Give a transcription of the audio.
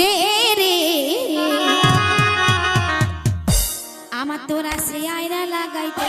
দে আমার তোরা সে আয়রা লাগাইতে।